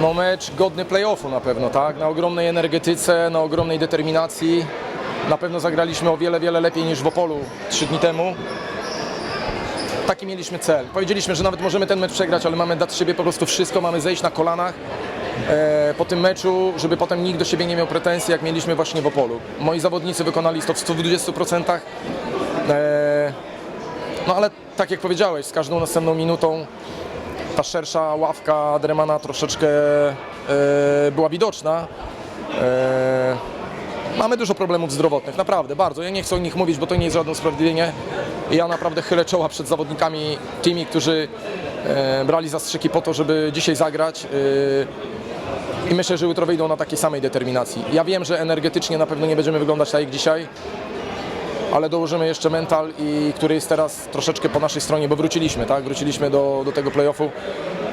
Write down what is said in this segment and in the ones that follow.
No mecz godny playoffu na pewno, tak? Na ogromnej energetyce, na ogromnej determinacji. Na pewno zagraliśmy o wiele, wiele lepiej niż w Opolu trzy dni temu. Taki mieliśmy cel. Powiedzieliśmy, że nawet możemy ten mecz przegrać, ale mamy dać siebie po prostu wszystko, mamy zejść na kolanach e, po tym meczu, żeby potem nikt do siebie nie miał pretensji, jak mieliśmy właśnie w Opolu. Moi zawodnicy wykonali to w 120%. E, no ale tak jak powiedziałeś, z każdą następną minutą ta szersza ławka Dremana troszeczkę e, była widoczna. E, mamy dużo problemów zdrowotnych, naprawdę, bardzo. Ja nie chcę o nich mówić, bo to nie jest żadne usprawiedliwienie. Ja naprawdę chylę czoła przed zawodnikami, tymi, którzy e, brali zastrzyki po to, żeby dzisiaj zagrać. I myślę, że jutro wyjdą na takiej samej determinacji. Ja wiem, że energetycznie na pewno nie będziemy wyglądać tak jak dzisiaj, ale dołożymy jeszcze mental, i, który jest teraz troszeczkę po naszej stronie, bo wróciliśmy, tak? Wróciliśmy do, do tego playoffu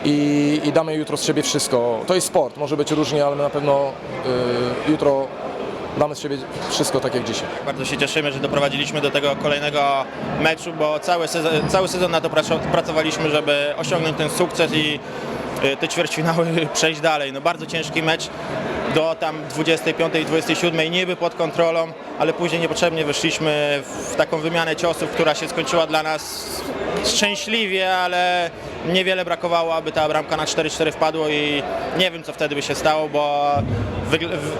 i, i damy jutro z siebie wszystko. To jest sport, może być różnie, ale my na pewno y, jutro damy z siebie wszystko tak jak dzisiaj. Bardzo się cieszymy, że doprowadziliśmy do tego kolejnego meczu, bo cały sezon, cały sezon na to praco- pracowaliśmy, żeby osiągnąć ten sukces i y, te ćwierćfinały przejść dalej. No bardzo ciężki mecz do tam 25 i 27 niby pod kontrolą, ale później niepotrzebnie wyszliśmy w taką wymianę ciosów, która się skończyła dla nas szczęśliwie, ale niewiele brakowało, aby ta bramka na 4-4 wpadło i nie wiem co wtedy by się stało, bo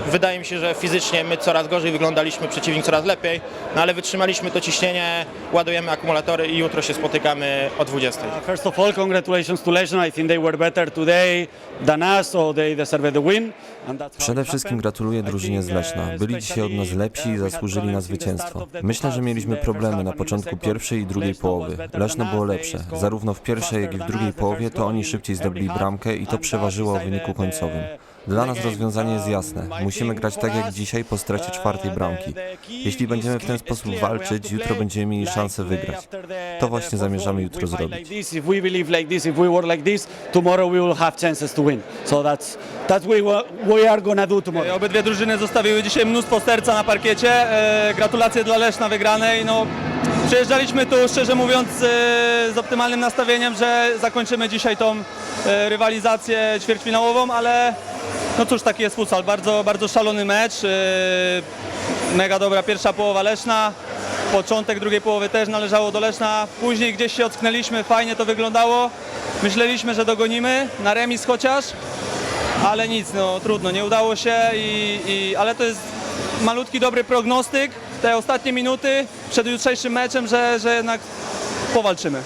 wydaje mi się, że fizycznie my coraz gorzej wyglądaliśmy, przeciwnik coraz lepiej, no ale wytrzymaliśmy to ciśnienie, ładujemy akumulatory i jutro się spotykamy o 20. First of all, congratulations to Leszno. I think they were better today than us, so they deserved the win. And that's Przede wszystkim gratuluję drużynie z uh, Byli dzisiaj od nas lepsi i zasłużyli na zwycięstwo. Myślę, że mieliśmy problemy na początku pierwszej i drugiej połowy. than było lepsze. Zarówno w pierwszej, jak i w drugiej połowie to oni szybciej zdobyli bramkę i to przeważyło that wyniku końcowym. Dla nas rozwiązanie jest jasne. Musimy grać tak jak dzisiaj po stracie czwartej bramki. Jeśli będziemy w ten sposób walczyć, jutro będziemy mieli szansę wygrać. To właśnie zamierzamy jutro zrobić. Obydwie drużyny zostawiły dzisiaj mnóstwo serca na parkiecie. E, Gratulacje dla Leszna wygranej. No, przyjeżdżaliśmy tu, szczerze mówiąc, e, z optymalnym nastawieniem, że zakończymy dzisiaj tą e, rywalizację ćwierćfinałową, ale no cóż, taki jest futsal. Bardzo, bardzo szalony mecz. E, Mega dobra pierwsza połowa Leszna. Początek drugiej połowy też należało do Leszna. Później gdzieś się ocknęliśmy, fajnie to wyglądało. Myśleliśmy, że dogonimy, na remis chociaż ale nic, no trudno, nie udało się, i, i, ale to jest malutki dobry prognostyk, te ostatnie minuty przed jutrzejszym meczem, że, że jednak powalczymy.